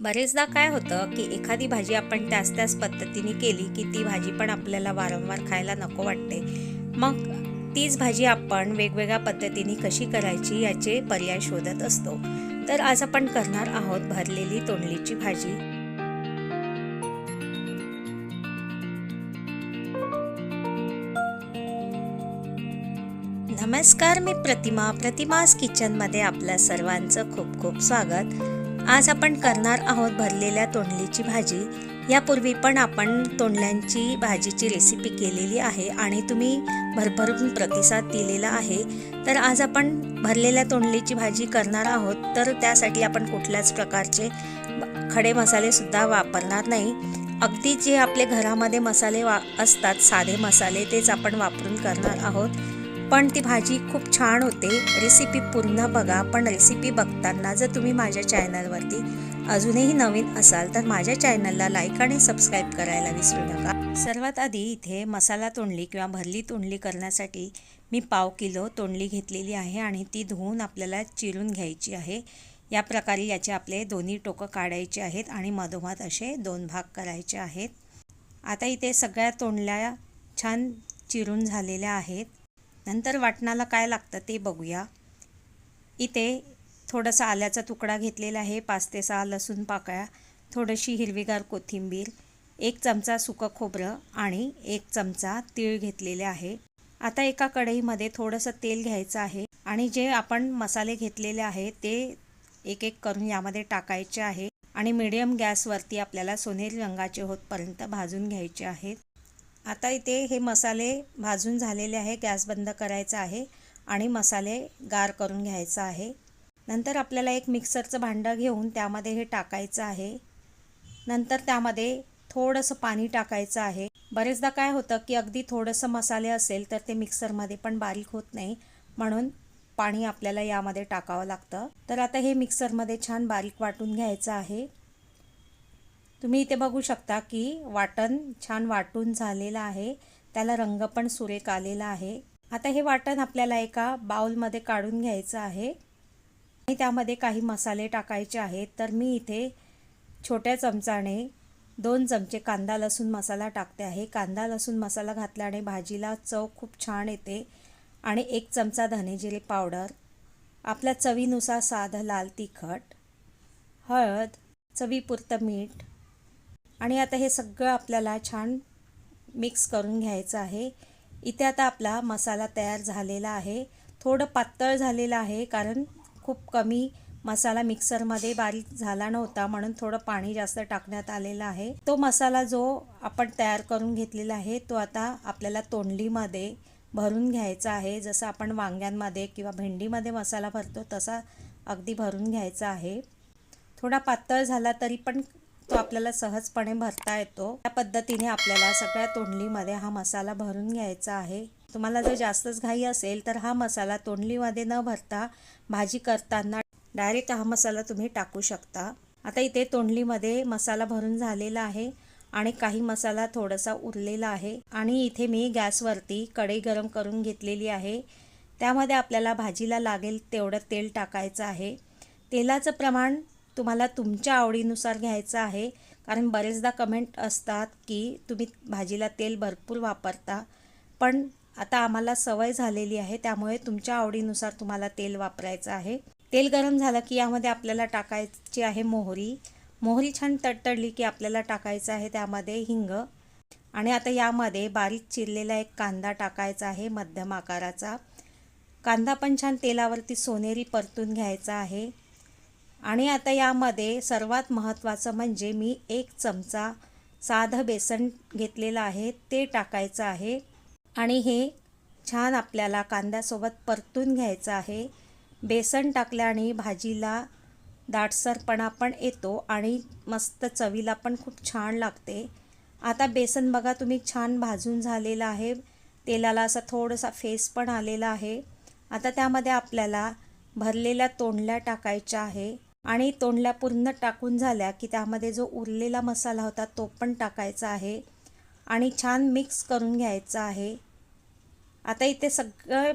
बरेचदा काय होतं की एखादी भाजी आपण त्याच त्याच पद्धतीने केली की ती भाजी पण आपल्याला वारंवार खायला नको वाटते. मग तीच भाजी आपण वेगवेगळ्या पद्धतीने कशी करायची याचे पर्याय शोधत असतो. तर आज आपण करणार आहोत भरलेली तोंडलीची भाजी. नमस्कार मी प्रतिमा. प्रतिमास किचनमध्ये आपल्या सर्वांचं खूप खूप स्वागत. आज आपण करणार आहोत भरलेल्या तोंडलीची भाजी. यापूर्वी पण आपण तोंडल्यांची भाजीची रेसिपी केलेली आहे आणि तुम्ही भरभरून प्रतिसाद दिलेला आहे. तर आज आपण भरलेल्या तोंडलीची भाजी करणार आहोत. तर त्यासाठी आपण कुठल्याच प्रकारचे खडे मसालेसुद्धा वापरणार नाही. अगदी जे आपले घरामध्ये मसाले वा असतात साधे मसाले तेच आपण वापरून करणार आहोत. पण ती भाजी खूप छान होते. रेसिपी पूर्ण बघा. पण रेसिपी बघताना जर तुम्ही माझ्या चॅनलवरती अजूनही नवीन असाल तर माझ्या चॅनलला लाईक आणि सबस्क्राईब करायला विसरू नका. सर्वात आधी इथे मसाला तोंडली किंवा भरली तोंडली करण्यासाठी मी पाव किलो तोंडली घेतलेली आहे आणि ती धुवून आपल्याला चिरून घ्यायची आहे. या प्रकारे याचे आपले दोन्ही टोकं काढायचे आहेत आणि मधोमध असे दोन भाग करायचे आहेत. आता इथे सगळ्या तोंडल्या छान चिरून झालेल्या आहेत. नंतर वाटणाला काय लागतं ते बघूया. इथे थोडासा आल्याचा तुकडा घेतलेला आहे पाच ते सहा लसूण पाकळ्या थोडीशी हिरवीगार कोथिंबीर एक चमचा सुकं खोबरं आणि एक चमचा तीळ घेतलेले आहे. आता एका कढईमध्ये थोडंसं तेल घ्यायचं आहे आणि जे आपण मसाले घेतलेले आहे ते एक एक करून यामध्ये टाकायचे आहे आणि मिडियम गॅसवरती आपल्याला सोनेरी रंगाचे होतपर्यंत भाजून घ्यायचे आहेत. आता इथे हे मसाले भाजून झालेले आहे गॅस बंद करायचा आहे आणि मसाले गार करून घ्यायचा आहे. नंतर आपल्याला एक मिक्सरचं भांडं घेऊन त्यामध्ये हे टाकायचं आहे. नंतर त्यामध्ये थोडंसं पाणी टाकायचं आहे. बरेचदा काय होतं की अगदी थोडंसं मसाले असेल तर ते मिक्सरमध्ये पण बारीक होत नाही म्हणून पाणी आपल्याला यामध्ये टाकावं लागतं. तर आता हे मिक्सरमध्ये छान बारीक वाटून घ्यायचं आहे. तुम्ही इथे बघू शकता की वाटण छान वाटून झालेलं आहे. त्याला रंग पण सुरेख आलेला आहे. आता हे वाटण आपल्याला एका बाउलमध्ये काढून घ्यायचं आहे. आणि त्यामध्ये काही मसाले टाकायचे आहेत. तर मी इथे छोट्या चमचाने दोन चमचे कांदा लसूण मसाला टाकते आहे. कांदा लसूण मसाला घातल्याने भाजीला चव खूप छान येते. आणि एक चमचा धनेजिरे पावडर आपल्या चवीनुसार साधं लाल तिखट हळद चवीपुरतं मीठ आणि आता हे सगळं आपल्याला छान मिक्स करून घ्यायचं आहे. इथे आता आपला मसाला तयार झालेला आहे. थोडं पातळ झालेलं आहे कारण खूप कमी मसाला मिक्सरमध्ये बारीक झाला नव्हता म्हणून थोडं पाणी जास्त टाकण्यात आलेलं आहे. तो मसाला जो आपण तयार करून घेतलेला आहे तो आता आपल्याला तोंडलीमध्ये भरून घ्यायचा आहे. जसं आपण वांग्यांमध्ये किंवा भेंडीमध्ये मसाला भरतो तसा अगदी भरून घ्यायचा आहे. थोडा पातळ झाला तरी पण तो आपल्याला सहजपणे भरता येतो. त्या पद्धतीने आपल्याला सगळ्या तोंडलीमध्ये हा मसाला भरून घ्यायचा आहे. तुम्हाला जर जास्तच घाई असेल तर हा मसाला तोंडलीमध्ये न भरता भाजी करताना डायरेक्ट हा मसाला तुम्ही टाकू शकता. आता इथे तोंडलीमध्ये मसाला भरून झालेला आहे आणि काही मसाला थोडासा उरलेला आहे. आणि इथे मी गॅसवरती कढई गरम करून घेतलेली आहे. त्यामध्ये आपल्याला भाजीला लागेल तेवढं तेल टाकायचं आहे. तेलाचं प्रमाण तुम्हाला तुमच्या आवडीनुसार घ्यायचं आहे. कारण बरेचदा कमेंट असतात की तुम्ही भाजीला तेल भरपूर वापरता पण आता आम्हाला सवय झालेली आहे त्यामुळे तुमच्या आवडीनुसार तुम्हाला तेल वापरायचं आहे. तेल गरम झालं की यामध्ये आपल्याला टाकायची आहे मोहरी. मोहरी छान तडतडली की आपल्याला टाकायचं आहे त्यामध्ये हिंग. आणि आता यामध्ये बारीक चिरलेला एक कांदा टाकायचा आहे मध्यम आकाराचा. कांदा पण छान तेलावरती सोनेरी परतून घ्यायचा आहे. आणि आता यामध्ये सर्वात महत्त्वाचं म्हणजे मी एक चमचा साधं बेसन घेतलेलं आहे ते टाकायचं आहे. आणि हे छान आपल्याला कांद्यासोबत परतून घ्यायचं आहे. बेसन टाकल्याने भाजीला दाटसरपणा पण येतो आणि मस्त चवीला पण खूप छान लागते. आता बेसन बघा तुम्ही छान भाजून झालेलं आहे. तेलाला असा थोडासा फेस पण आलेला आहे. आता त्यामध्ये आपल्याला भरलेल्या तोंडल्या टाकायच्या आहे. आणि तोंडल्या पूर्ण टाकून झाल्या की त्यामध्ये जो उरलेला मसाला होता तो पण टाकायचा आहे आणि छान मिक्स करून घ्यायचा आहे. आता इथे सगळं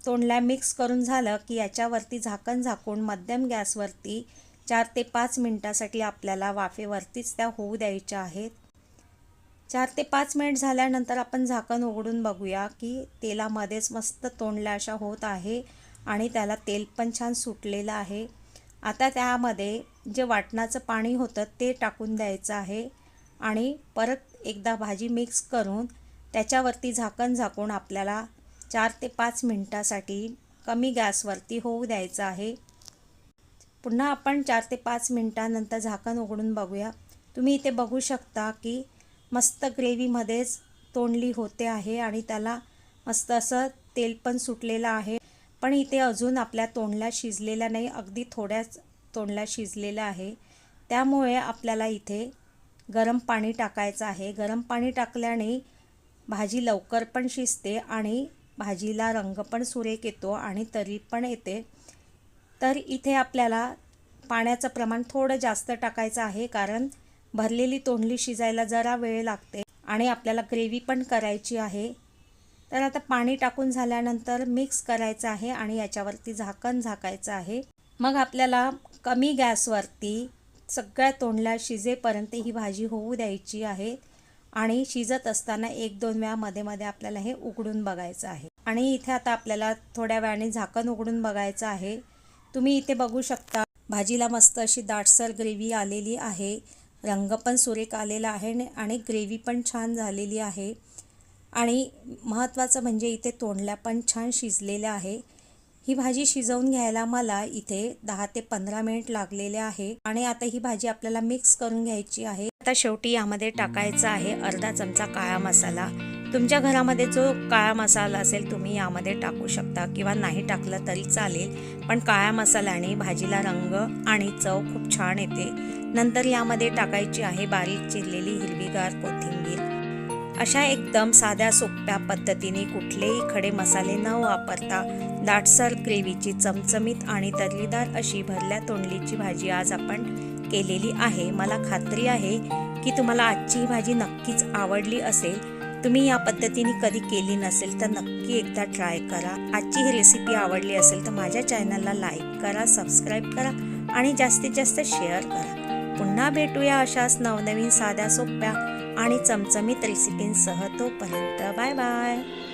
तोंडल्या मिक्स करून झालं की याच्यावरती झाकण झाकून मध्यम गॅसवरती चार ते पाच मिनटासाठी आपल्याला वाफेवरतीच त्या होऊ द्यायच्या आहेत. चार ते पाच मिनिट झाल्यानंतर आपण झाकण उघडून बघूया की तेलामध्येच मस्त तोंडल्या अशा होत आहे आणि त्याला तेल पण छान सुटलेलं आहे. आता त्यामध्ये जे वाटणाचं पाणी होतं ते टाकून द्यायचं आहे आणि परत एकदा भाजी मिक्स करून त्याच्यावरती झाकण झाकून आपल्याला चार ते पाच मिनटासाठी कमी गॅसवरती होऊ द्यायचं आहे. पुन्हा आपण चार ते पाच मिनटानंतर झाकण उघडून बघूया. तुम्ही इथे बघू शकता की मस्त ग्रेव्हीमध्येच तोंडली होते आहे आणि त्याला मस्त असं तेल पण सुटलेलं आहे. पण इथे अजून आपल्या तोंडला शिजलेल्या नाही अगदी थोड्याच तोंडला शिजलेल्या आहे. त्यामुळे आपल्याला इथे गरम पाणी टाकायचं आहे. गरम पाणी टाकल्याने भाजी लवकर पण शिजते आणि भाजीला रंग पण सुरेख येतो आणि तरी पण येते. तर इथे आपल्याला पाण्याचं प्रमाण थोडं जास्त टाकायचं आहे कारण भरलेली तोंडली शिजायला जरा वेळ लागते आणि आपल्याला ग्रेव्ही पण करायची आहे. तर आता पाणी टाकून झाल्यानंतर मिक्स करायचं आहे आणि याच्यावरती झाकण झाकायचं आहे. मग आपल्याला कमी गॅसवरती सगळ्या तोंडल्या शिजेपर्यंत ही भाजी होऊ द्यायची आहे आणि शिजत असताना एक दोन वेळा मध्ये मध्ये आपल्याला हे उघडून बघायचं आहे. आणि इथे आता आपल्याला थोड्या वेळाने झाकण उघडून बघायचं आहे. तुम्ही इथे बघू शकता भाजीला मस्त अशी दाटसर ग्रेव्ही आलेली आहे. रंग पण सुरेख आलेला आहे आणि ग्रेव्ही पण छान झालेली आहे. आणि महत्त्वाचं म्हणजे इथे तोंडल्या पण छान शिजलेल्या आहे. ही भाजी शिजवून घ्यायला मला इथे दहा ते पंधरा मिनिट लागलेले आहे. आणि आता ही भाजी आपल्याला मिक्स करून घ्यायची आहे. आता शेवटी यामध्ये टाकायचा आहे अर्धा चमचा काळा मसाला. तुमच्या घरामध्ये जो काळा मसाला असेल तुम्ही यामध्ये टाकू शकता किंवा नाही टाकलं तरी चालेल. पण काळ्या मसाल्याने भाजीला रंग आणि चव खूप छान येते. नंतर यामध्ये टाकायची आहे बारीक चिरलेली हिरवीगार कोथिंबीर. अशा एकदम साध्या सोप्या पद्धतीने कुठलेही खडे मसाले न वापरता दाटसर ग्रेव्हीची चमचमीत आणि तर्रीदार अशी भरल्या तोंडलीची भाजी आज आपण केलेली आहे. मला खात्री आहे की तुम्हाला आजची ही भाजी नक्कीच आवडली असेल. तुम्ही या पद्धतीने कधी केली नसेल तर नक्की एकदा ट्राय करा. आजची ही रेसिपी आवडली असेल तर माझ्या चॅनलला लाईक करा सबस्क्राईब करा आणि जास्तीत जास्त शेअर करा. पुन्हा भेटूया अशाच नवनवीन साध्या सोप्या आणि चमचमीत रेसिपींसह तोपर्यंत बाय बाय.